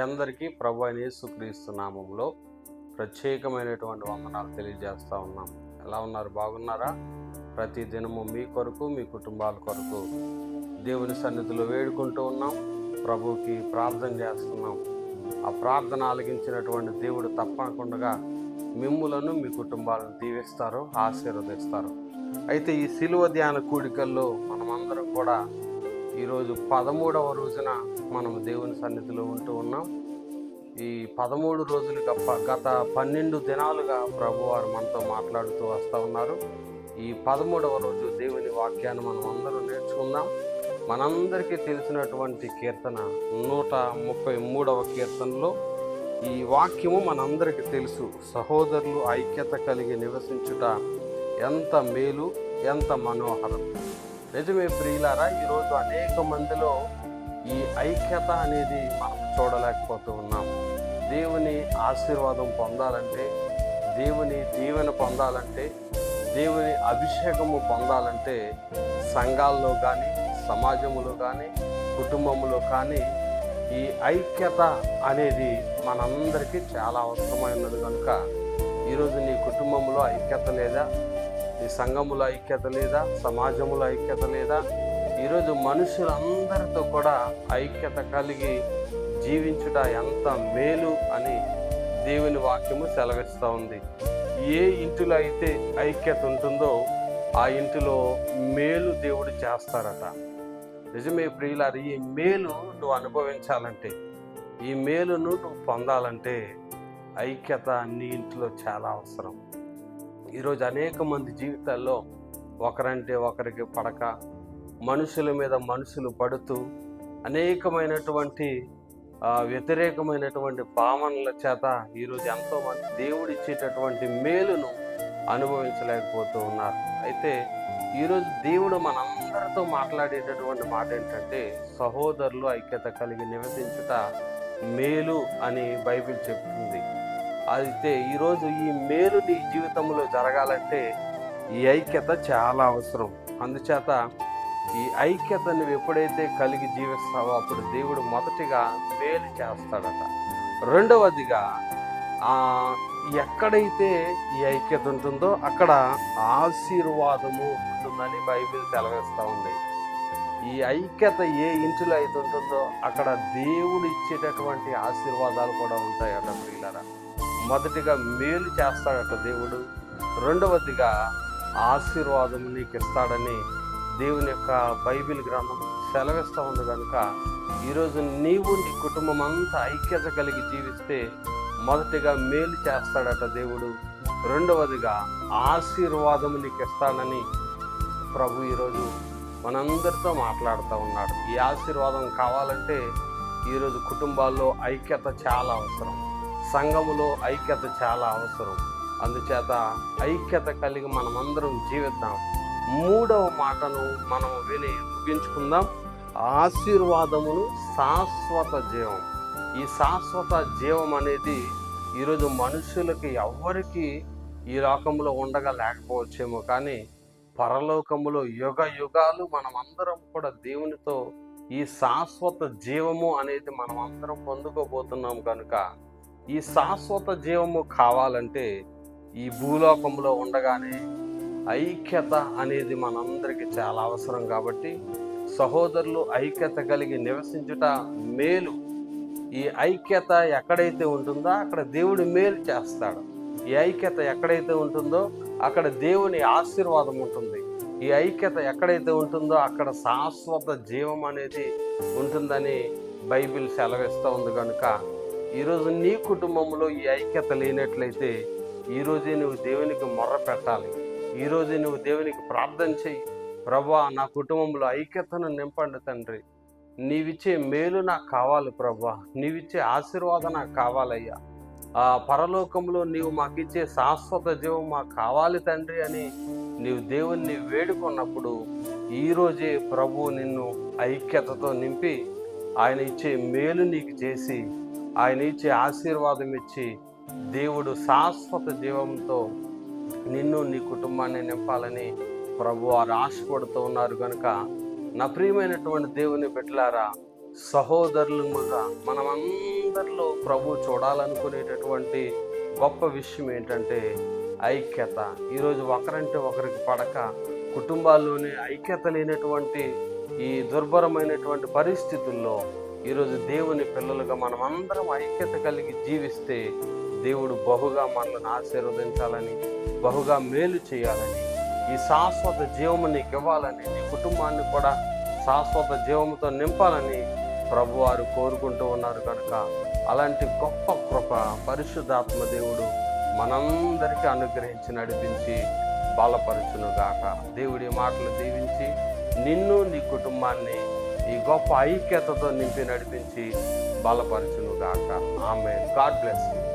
అందరికీ ప్రభు అని యేసుక్రీస్తు నామంలో ప్రత్యేకమైనటువంటి వందనాలు తెలియజేస్తూ ఉన్నాం. ఎలా ఉన్నారు? బాగున్నారా? ప్రతి దినము మీ కొరకు మీ కుటుంబాల కొరకు దేవుని సన్నిధిలో వేడుకుంటూ ఉన్నాం. ప్రభుకి ప్రార్థన చేస్తున్నాం. ఆ ప్రార్థన ఆలగించినటువంటి దేవుడు తప్పకుండా మిమ్ములను మీ కుటుంబాలను దీవిస్తారు ఆశీర్వదిస్తారు. అయితే ఈ సిలువ ధ్యాన కూడికల్లో మనమందరం కూడా ఈరోజు పదమూడవ రోజున మనం దేవుని సన్నిధిలో ఉంటూ ఉన్నాం. ఈ పదమూడు రోజులు గప్ప గత పన్నెండు దినాలుగా ప్రభువారు మనతో మాట్లాడుతూ వస్తూ ఉన్నారు. ఈ పదమూడవ రోజు దేవుని వాక్యాన్ని మనం అందరూ నేర్చుకుందాం. మనందరికీ తెలిసినటువంటి కీర్తన నూట ముప్పై మూడవ కీర్తనలో ఈ వాక్యము మనందరికీ తెలుసు. సహోదరులు ఐక్యత కలిగి నివసించుట ఎంత మేలు ఎంత మనోహరం. నిజమే ప్రియులారా ఈరోజు అనేక మందిలో ఈ ఐక్యత అనేది మనం చూడలేకపోతూ ఉన్నాం. దేవుని ఆశీర్వాదం పొందాలంటే దేవుని దీవెన పొందాలంటే దేవుని అభిషేకము పొందాలంటే సంఘాల్లో కానీ సమాజంలో కానీ కుటుంబంలో కానీ ఈ ఐక్యత అనేది మనందరికీ చాలా అవసరమైనది కనుక ఈరోజు నీ కుటుంబంలో ఐక్యత లేదా ఈ సంఘముల ఐక్యత లేదా సమాజముల ఐక్యత లేదా ఈరోజు మనుషులందరితో కూడా ఐక్యత కలిగి జీవించుట ఎంత మేలు అని దేవుని వాక్యము సెలవిస్తూ ఉంది. ఏ ఇంటిలో అయితే ఐక్యత ఉంటుందో ఆ ఇంటిలో మేలు దేవుడు చేస్తారట. నిజమే ప్రియులారు ఈ మేలు నువ్వు అనుభవించాలంటే ఈ మేలును నువ్వు పొందాలంటే ఐక్యత నీ ఇంట్లో చాలా అవసరం. ఈరోజు అనేక మంది జీవితాల్లో ఒకరంటే ఒకరికి పడక మనుషుల మీద మనుషులు పడుతూ అనేకమైనటువంటి వ్యతిరేకమైనటువంటి భావనల చేత ఈరోజు ఎంతోమంది దేవుడు ఇచ్చేటటువంటి మేలును అనుభవించలేకపోతూ ఉన్నారు. అయితే ఈరోజు దేవుడు మనందరితో మాట్లాడేటటువంటి మాట ఏంటంటే సహోదరులు ఐక్యత కలిగి నివసించుట మేలు అని బైబిల్ చెప్తుంది. అయితే ఈరోజు ఈ మేలు నీ జీవితంలో జరగాలంటే ఈ ఐక్యత చాలా అవసరం. అందుచేత ఈ ఐక్యత నువ్వు ఎప్పుడైతే కలిగి జీవిస్తావో అప్పుడు దేవుడు మొదటిగా మేలు చేస్తాడట. రెండవదిగా ఎక్కడైతే ఈ ఐక్యత ఉంటుందో అక్కడ ఆశీర్వాదము ఉంటుందని బైబిల్ తెలవేస్తూ ఉంది. ఈ ఐక్యత ఏ ఇంటిలో అయితే ఉంటుందో అక్కడ దేవుడు ఇచ్చేటటువంటి ఆశీర్వాదాలు కూడా ఉంటాయట ప్రియులరా. మొదటిగా మేలు చేస్తాడట దేవుడు. రెండవదిగా ఆశీర్వాదం నీకు ఇస్తాడని దేవుని యొక్క బైబిల్ గ్రంథం సెలవిస్తూ ఉంది కనుక ఈరోజు నీవు నీ కుటుంబం అంతా ఐక్యత కలిగి జీవిస్తే మొదటిగా మేలు చేస్తాడట దేవుడు. రెండవదిగా ఆశీర్వాదం నీకు ఇస్తాడని ప్రభు ఈరోజు మనందరితో మాట్లాడుతూ ఉన్నాడు. ఈ ఆశీర్వాదం కావాలంటే ఈరోజు కుటుంబాల్లో ఐక్యత చాలా అవసరం. సంఘములో ఐక్యత చాలా అవసరం. అందుచేత ఐక్యత కలిగి మనమందరం జీవిద్దాం. మూడవ మాటను మనం విని ముగించుకుందాం. ఆశీర్వాదమును శాశ్వత జీవం. ఈ శాశ్వత జీవం అనేది ఈరోజు మనుషులకి ఎవ్వరికి ఈ లోకంలో ఉండగా లేకపోవచ్చేమో కానీ పరలోకములో యుగ యుగాలు మనమందరం కూడా దేవునితో ఈ శాశ్వత జీవము అనేది మనమందరం పొందుకోబోతున్నాం కనుక ఈ శాశ్వత జీవము కావాలంటే ఈ భూలోకంలో ఉండగానే ఐక్యత అనేది మనందరికీ చాలా అవసరం కాబట్టి సహోదరులు ఐక్యత కలిగి నివసించుట మేలు. ఈ ఐక్యత ఎక్కడైతే ఉంటుందో అక్కడ దేవుడు మేలు చేస్తాడు. ఈ ఐక్యత ఎక్కడైతే ఉంటుందో అక్కడ దేవుని ఆశీర్వాదం ఉంటుంది. ఈ ఐక్యత ఎక్కడైతే ఉంటుందో అక్కడ శాశ్వత జీవం అనేది ఉంటుందని బైబిల్ సెలవిస్తూ ఉంది కనుక ఈరోజు నీ కుటుంబంలో ఈ ఐక్యత లేనట్లయితే ఈరోజే నువ్వు దేవునికి మొర్ర పెట్టాలి. ఈరోజే నువ్వు దేవునికి ప్రార్థన చెయ్యి. ప్రభా నా కుటుంబంలో ఐక్యతను నింపండి తండ్రి. నీవిచ్చే మేలు నాకు కావాలి ప్రభా. నీవిచ్చే ఆశీర్వాదం నాకు కావాలయ్యా. ఆ పరలోకంలో నీవు మాకిచ్చే శాశ్వత జీవం మాకు కావాలి తండ్రి అని నీవు దేవుణ్ణి వేడుకున్నప్పుడు ఈరోజే ప్రభు నిన్ను ఐక్యతతో నింపి ఆయన ఇచ్చే మేలు నీకు చేసి ఆయన ఇచ్చే ఆశీర్వాదం ఇచ్చి దేవుడు శాశ్వత జీవంతో నిన్ను నీ కుటుంబాన్ని నింపాలని ప్రభు వారు ఆశపడుతూ ఉన్నారు కనుక నా ప్రియమైనటువంటి దేవుని బిడ్డలారా సహోదరులుగా మనమందరిలో ప్రభు చూడాలనుకునేటటువంటి గొప్ప విషయం ఏంటంటే ఐక్యత. ఈరోజు ఒకరంటే ఒకరికి పడక కుటుంబాల్లోనే ఐక్యత లేనటువంటి ఈ దుర్భరమైనటువంటి పరిస్థితుల్లో ఈరోజు దేవుని పిల్లలుగా మనమందరం ఐక్యత కలిగి జీవిస్తే దేవుడు బహుగా మనల్ని ఆశీర్వదించాలని బహుగా మేలు చేయాలని ఈ శాశ్వత జీవము నీకు ఇవ్వాలని నీ కుటుంబాన్ని కూడా శాశ్వత జీవముతో నింపాలని ప్రభువారు కోరుకుంటూ ఉన్నారు కనుక అలాంటి గొప్ప కృప పరిశుద్ధాత్మ దేవుడు మనందరికీ అనుగ్రహించి నడిపించి బలపరచునుగాక. దేవుడి మాటలు దీవించి నిన్ను నీ కుటుంబాన్ని ఈ గొప్ప ఐక్యతతో నింపి నడిపించి బలపరచునుగాక. ఆమె గాడ్ బ్లెస్ యూ.